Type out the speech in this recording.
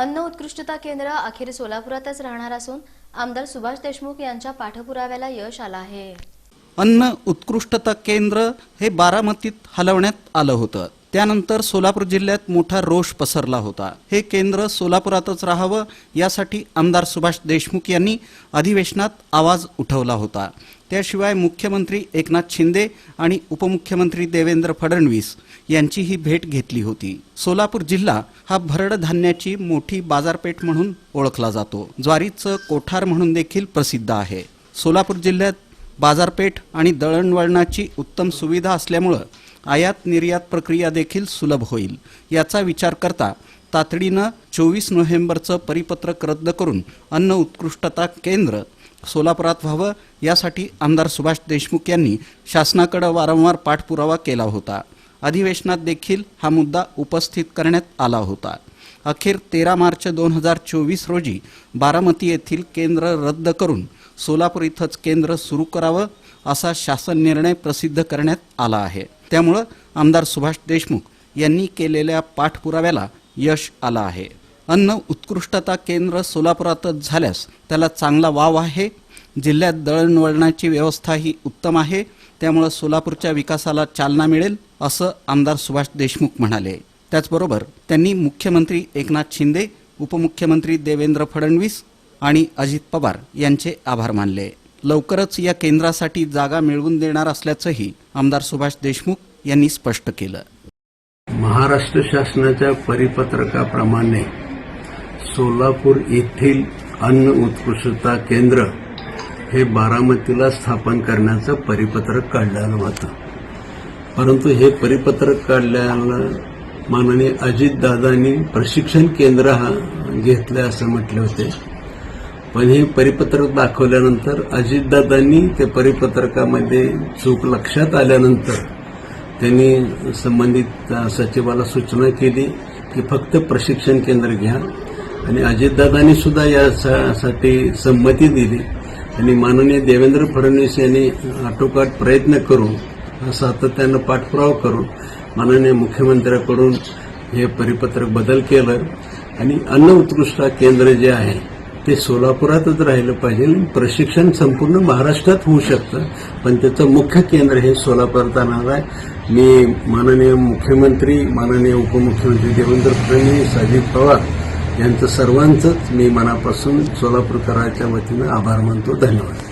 अन्न उत्कृष्टता केंद्र अखेर सोलापुरातच राहणार असून आमदार सुभाष देशमुख यांच्या पाठपुराव्याला यश आलं आहे. अन्न उत्कृष्टता केंद्र हे बारामतीत हलवण्यात आलं होतं. त्यानंतर सोलापूर जिल्ह्यात मोठा रोष पसरला होता. हे केंद्र सोलापुरातच राहावं यासाठी आमदार सुभाष देशमुख यांनी अधिवेशनात आवाज उठवला होता. त्याशिवाय मुख्यमंत्री एकनाथ शिंदे आणि उपमुख्यमंत्री देवेंद्र फडणवीस यांचीही भेट घेतली होती. सोलापूर जिल्हा हा भरड धान्याची मोठी बाजारपेठ म्हणून ओळखला जातो. ज्वारीचं कोठार म्हणून देखील प्रसिद्ध आहे. सोलापूर जिल्ह्यात बाजारपेठ आणि दळणवळणाची उत्तम सुविधा असल्यामुळं आयात निर्यात प्रक्रिया देखील सुलभ होईल. याचा विचार करता तातडीनं चोवीस नोव्हेंबरचं परिपत्रक रद्द करून अन्न उत्कृष्टता केंद्र सोलापुरात व्हावं यासाठी आमदार सुभाष देशमुख यांनी शासनाकडं वारंवार पाठपुरावा केला होता. अधिवेशनात देखील हा मुद्दा उपस्थित करण्यात आला होता. अखेर तेरा मार्च दोन हजार चोवीस रोजी बारामती येथील केंद्र रद्द करून सोलापूर इथंच केंद्र सुरू करावं असा शासन निर्णय प्रसिद्ध करण्यात आला आहे. त्यामुळं आमदार सुभाष देशमुख यांनी केलेल्या पाठपुराव्याला यश आलं आहे. अन्न उत्कृष्टता केंद्र सोलापुरातच झाल्यास त्याला चांगला वाव आहे. जिल्ह्यात दळणवळणाची व्यवस्था ही उत्तम आहे. त्यामुळं सोलापूरच्या विकासाला चालना मिळेल असं आमदार सुभाष देशमुख म्हणाले. त्याचबरोबर त्यांनी मुख्यमंत्री एकनाथ शिंदे उपमुख्यमंत्री देवेंद्र फडणवीस आणि अजित पवार यांचे आभार मानले. लवकरच या केंद्रासाठी जागा मिळवून देणार असल्याचंही आमदार सुभाष देशमुख यांनी स्पष्ट केलं. महाराष्ट्र शासनाच्या परिपत्रकाप्रमाणे सोलापूर येथील अन्न उत्कृष्टता केंद्र हे बारामतीला स्थापन करण्याचं परिपत्रक काढलेलं होतं. परंतु हे परिपत्रक काढल्यानं माननीय अजितदादांनी प्रशिक्षण केंद्र हा घेतलं असं म्हटले होते. पण हे परिपत्रक दाखवल्यानंतर अजितदादांनी ते परिपत्रकामध्ये चूक लक्षात आल्यानंतर त्यांनी संबंधित सचिवाला सूचना केली की फक्त प्रशिक्षण केंद्र घ्या. आणि अजितदादांनी सुद्धा यासाठी संमती दिली. आणि माननीय देवेंद्र फडणवीस यांनी आटोकाट प्रयत्न करून सातत्यानं पाठपुरावा करून माननीय मुख्यमंत्र्याकडून हे परिपत्रक बदल केलं. आणि अन्न उत्कृष्ट केंद्र जे आहे ते सोलापुरातच राहिलं पाहिजे. प्रशिक्षण संपूर्ण महाराष्ट्रात होऊ शकतं पण त्याचं मुख्य केंद्र हे सोलापुरात आणणार आहे. मी माननीय मुख्यमंत्री माननीय उपमुख्यमंत्री देवेंद्र फडणवीस अजित पवार यांचं सर्वांचंच मी मनापासून सोलापूरकरांच्या वतीनं आभार मानतो. धन्यवाद.